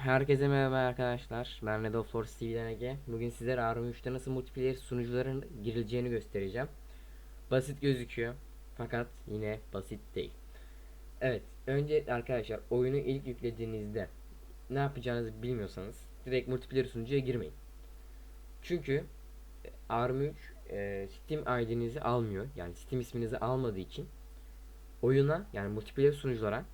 Herkese merhaba arkadaşlar. Ben Red of Force TV'den Ege. Bugün sizlere RM3'te nasıl multiplayer sunucuların girileceğini göstereceğim. Basit gözüküyor. Fakat yine basit değil. Evet. Önce arkadaşlar oyunu ilk yüklediğinizde ne yapacağınızı bilmiyorsanız direkt multiplayer sunucuya girmeyin. Çünkü e, RM3 e, Steam ID'nizi almıyor. Yani Steam isminizi almadığı için oyuna yani multiplayer sunuculara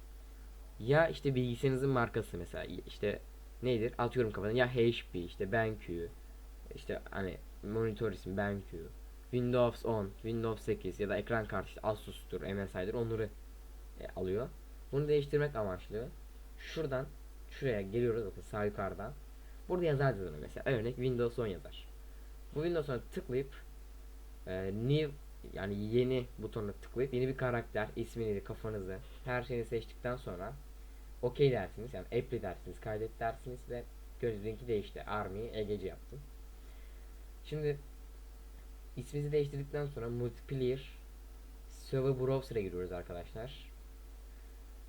ya işte bilgisayarınızın markası mesela işte nedir? Atıyorum kafadan ya HP işte BenQ işte hani monitör ismi BenQ Windows 10 Windows 8 ya da ekran kartı işte Asus'tur MSI'dir onları e, alıyor. Bunu değiştirmek amaçlı şuradan şuraya geliyoruz bakın sağ yukarıdan. Burada yazar yazılır mesela. Örnek Windows 10 yazar. Bu Windows 10'a tıklayıp e, new yani yeni butonuna tıklayıp yeni bir karakter ismini kafanızı her şeyini seçtikten sonra okey dersiniz yani apply dersiniz kaydet dersiniz ve gördüğünüz değişti. Army EGC yaptım. Şimdi isminizi değiştirdikten sonra multiplayer server browser'a giriyoruz arkadaşlar.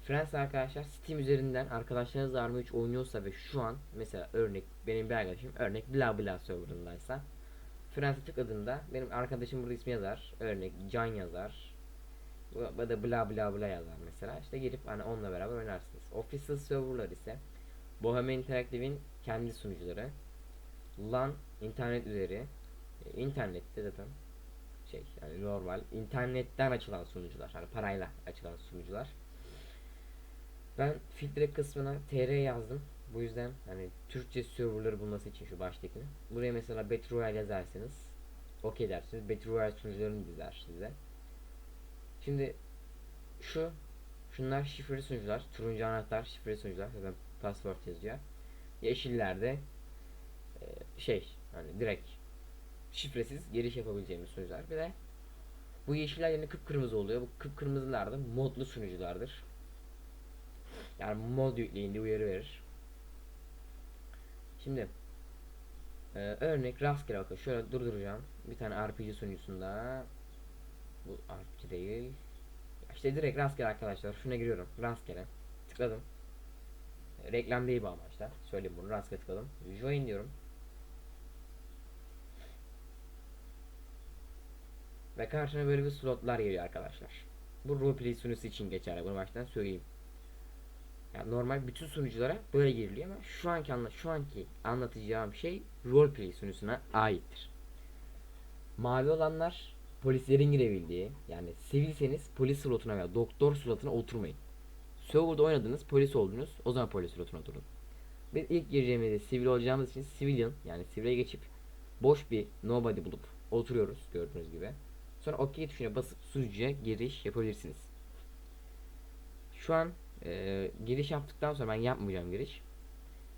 Friends arkadaşlar Steam üzerinden arkadaşlarınız Army 3 oynuyorsa ve şu an mesela örnek benim bir arkadaşım örnek bla bla serverındaysa Friends'e tıkladığında benim arkadaşım burada ismi yazar örnek Can yazar ya da bla bla bla yazar mesela. İşte girip hani onunla beraber oynarsınız. Official serverlar ise Bohemian Interactive'in kendi sunucuları. LAN internet üzeri e, internette zaten şey yani normal internetten açılan sunucular hani parayla açılan sunucular. Ben filtre kısmına tr yazdım. Bu yüzden hani Türkçe serverları bulması için şu baştakini. Buraya mesela Battle Royale yazarsanız okey dersiniz. Battle Royale sunucularını dizer size. Şimdi şu şunlar şifreli sunucular. Turuncu anahtar şifreli sunucular. Zaten password yazıyor. Yeşillerde e, şey hani direkt şifresiz giriş yapabileceğimiz sunucular. Bir de bu yeşiller yerine kıpkırmızı oluyor. Bu kıpkırmızılar da modlu sunuculardır. Yani mod yükleyince uyarı verir. Şimdi e, örnek rastgele bakın şöyle durduracağım. Bir tane RPG sunucusunda bu RPG değil. İşte direkt rastgele arkadaşlar. Şuna giriyorum. Rastgele. Tıkladım. Reklam değil bu amaçla. Söyleyeyim bunu. Rastgele tıkladım. Join diyorum. Ve karşına böyle bir slotlar geliyor arkadaşlar. Bu roleplay sunucusu için geçerli. Bunu baştan söyleyeyim. Yani normal bütün sunuculara böyle giriliyor ama şu anki anla şu anki anlatacağım şey roleplay sunucusuna aittir. Mavi olanlar polislerin girebildiği yani sivilseniz polis slotuna veya doktor slotuna oturmayın. Server'da oynadınız polis oldunuz o zaman polis slotuna oturun. Biz ilk gireceğimizde sivil olacağımız için civilian yani sivile geçip boş bir nobody bulup oturuyoruz gördüğünüz gibi. Sonra OK tuşuna basıp sunucuya giriş yapabilirsiniz. Şu an e, giriş yaptıktan sonra ben yapmayacağım giriş.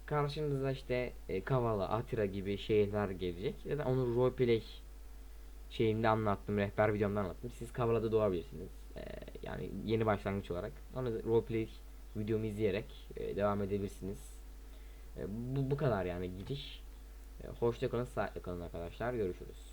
Karşınıza işte e, Kavala, Atira gibi şehirler gelecek. Ya da onu roleplay şeyimde anlattım, rehber videomda anlattım. Siz Kavala'da doğabilirsiniz. E, yani yeni başlangıç olarak. Onu roleplay videomu izleyerek e, devam edebilirsiniz. E, bu, bu kadar yani giriş. E, hoşça kalın, sağlıklı kalın arkadaşlar. Görüşürüz.